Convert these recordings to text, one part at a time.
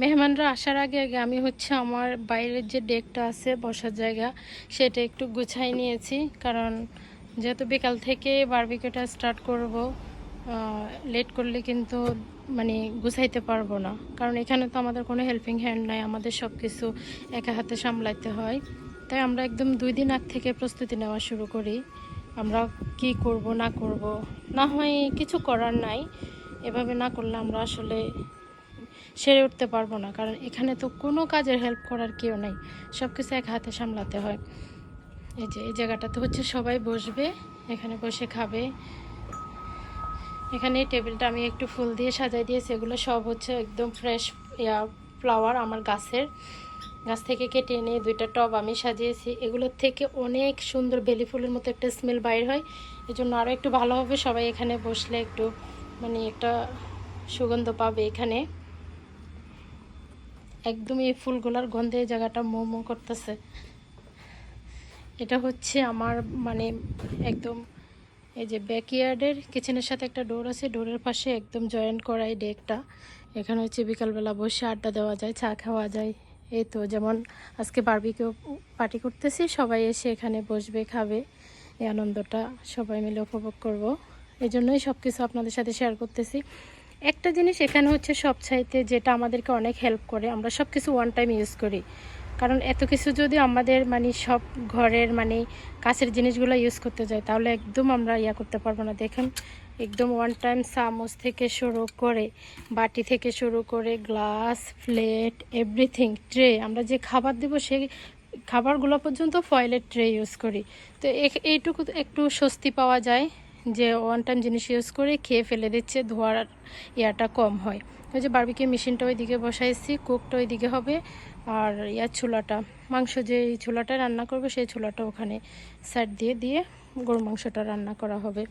মেহমানরা আসার আগে আগে আমি হচ্ছে আমার বাইরের যে ডেকটা আছে বসার জায়গা, সেটা একটু গুছাই নিয়েছি। কারণ যেহেতু বিকাল থেকে বারবিকিউটা স্টার্ট করব লেট করলে কিন্তু মানে গুছাইতে পারব না। কারণ এখানে তো আমাদের কোনো হেল্পিং হ্যান্ড নাই, আমাদের সব কিছু একা হাতে সামলাইতে হয়। তাই আমরা একদম দুই দিন আগ থেকে প্রস্তুতি নেওয়া শুরু করি, আমরা কি করব, না করব। না হয় কিছু করার নাই, এভাবে না করলে আমরা আসলে সেরে উঠতে পারব না, কারণ এখানে তো কোনো কাজের হেল্প করার কেউ নেই। সব কিছু এক হাতে সামলাতে হয়। এই যে, এই জায়গাটাতে হচ্ছে সবাই বসবে, এখানে বসে খাবে। এখানে টেবিলটা আমি একটু ফুল দিয়ে সাজাই দিয়েছি, এগুলো সব হচ্ছে একদম ফ্রেশ ইয়া ফ্লাওয়ার আমার গাছের। গাছ থেকে কেটে এনে দুইটা টব আমি সাজিয়েছি। এগুলোর থেকে অনেক সুন্দর বেলি ফুলের মতো একটা স্মেল বাইর হয়। এই জন্য আরও একটু ভালো হবে সবাই এখানে বসলে একটু মানে একটা সুগন্ধ পাবে এখানে। একদম এই ফুলগুলার গন্ধে এই জায়গাটা মো মো করতেছে। এটা হচ্ছে আমার মানে একদম এই যে ব্যাকইয়ার্ডের কিচেনের সাথে একটা ডোর আছে ডোরের পাশে একদম জয়েন্ট করা এই ডেকটা। এখানে হচ্ছে বিকালবেলা বসে আড্ডা দেওয়া যায়, চা খাওয়া যায়। এই তো যেমন আজকে বারবিকিউ পার্টি করতেছি, সবাই এসে এখানে বসবে, খাবে। এই আনন্দটা সবাই মিলে উপভোগ করব। এই জন্যই সব কিছু আপনাদের সাথে শেয়ার করতেছি। একটা জিনিস এখানে হচ্ছে সব চাইতে যেটা আমাদেরকে অনেক হেল্প করে, আমরা সব কিছু ওয়ান টাইম ইউজ করি। কারণ এত কিছু যদি আমাদের মানে সব ঘরের মানে কাছের জিনিসগুলো ইউজ করতে যাই, তাহলে একদম আমরা ইয়া করতে পারব না। দেখেন, একদম ওয়ান টাইম চামচ থেকে শুরু করে, বাটি থেকে শুরু করে গ্লাস প্লেট এভরিথিং ট্রে আমরা যে খাবার দেবো সেই খাবারগুলো পর্যন্ত ফয়েলের ট্রে ইউজ করি। তো এইটুকু একটু স্বস্তি পাওয়া যায়। যে ওয়ান টাইম জিনিস ইউজ করে খেয়ে ফেলে দিচ্ছে, ধোয়ার ইয়াটা কম হয়। ওই যে বারবিকিউ মেশিনটা ওইদিকে বসাইছি কুকটা ওইদিকে হবে। আর ইয়ার চুলাটা, মাংস যে এই রান্না করবে, সেই চুলাটা ওখানে সাইড দিয়ে দিয়ে গরু মাংসটা রান্না করা হবে।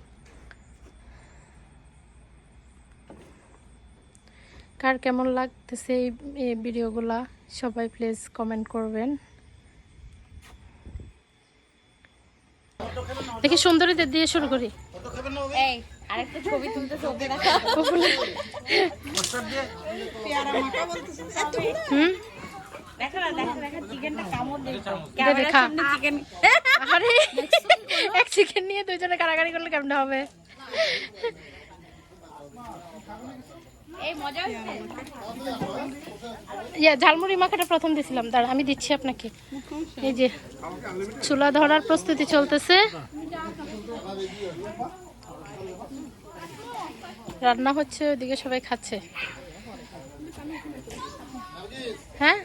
কার কেমন লাগতেছে এই ভিডিওগুলা, সবাই প্লিজ কমেন্ট করবেন। দেখি সুন্দরীদের দিয়ে শুরু করি। এই আরেকটা ছবি তুলতেছে ওকে দেখা হুম এক চিকেন নিয়ে দুইজনে কারাগারি করলে কেমন হবে? এই মজা হচ্ছে? ইয়া ঝালমুড়ি মাখাটা প্রথম দিছিলাম। দাঁড়া আমি দিচ্ছি আপনাকে। এই যে চুলা ধরার প্রস্তুতি চলতেছে। রান্না হচ্ছে ওইদিকে সবাই খাচ্ছে। হ্যাঁ?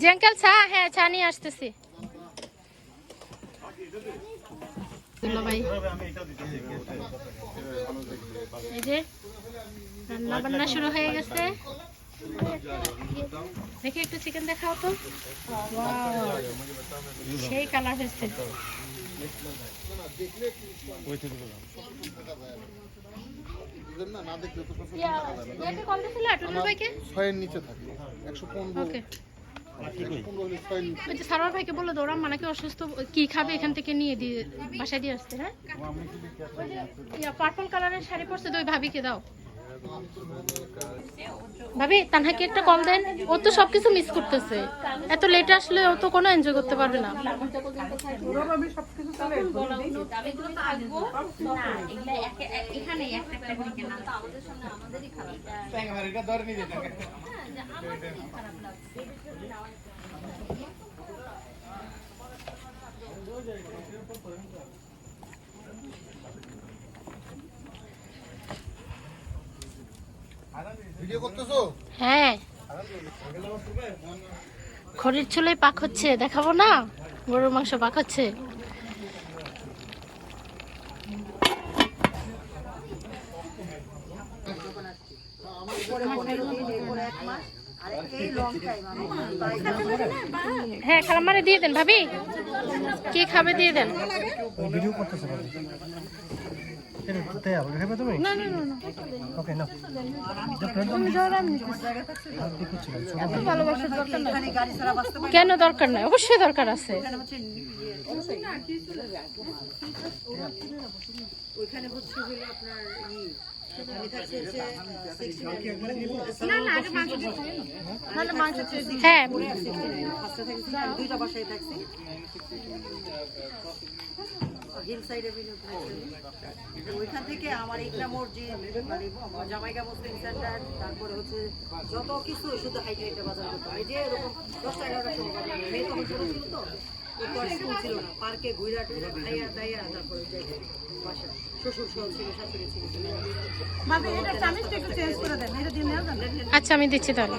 জি- আঙ্কেল চা? হ্যাঁ চা নিয়ে আসতেছি। ভাই এই যে রান্না বান্না শুরু হয়ে গেছে। দেখি একটু চিকেন দেখাও তো। সেই কালার হয়েছে। ইয়া- না না দেখলে তো ভাইকে? ছয়ের নিচে থাকে আটুল ভাইকে ওকে। পনেরো হলে ছয়ের নিচে সারোয়ার ভাইকে বলল দৌড়াম মানাকে অসুস্থ কি খাবে এখান থেকে নিয়ে দিয়ে বাসায় দিয়ে আসতে হ্যাঁ? ইয়া পার্পল কালারের শাড়ি পরছে তো ওই ভাবিকে দাও। ভাবি তানহাকে একটা কল দেন। ও তো সবকিছু মিস করতেছে। এত লেট আসলে ও তো কোনো এনজয় করতে পারবে না। না এগুলা একে- এ- এখানেই একটা একটা করে কেনা ভিডিও করতেছো হ্যাঁ। খড়ির চুলে পাক হচ্ছে দেখাবো না? গরুর মাংস পাক হচ্ছে। হ্যাঁ খালামারে দিয়ে দেন ভাবি। কি খাবে দিয়ে দেন। ভিডিও করতেছে দরকার নাই। কেন দরকার নাই? অবশ্যই দরকার আছে। হ্যাঁ সাইডে ওইখান থেকে আমার ইকরা মসজিদ মানে জামাইকা মুসলিম সেন্টার তারপরে হচ্ছে যত কিছু শুধু হাইটে হাইটে বাজার করতে হয়। যে এরকম দশটা এগারোটার সময় মেয়ে ছোট ছিল তো এরপর স্কুল ছিল না পার্কে ঘুরা টুরা খাইয়া দাইয়া তারপরে যে বাসা শ্বশুর সহ ছিল শাশুড়ি ছিল। আচ্ছা আমি দিচ্ছি তাহলে।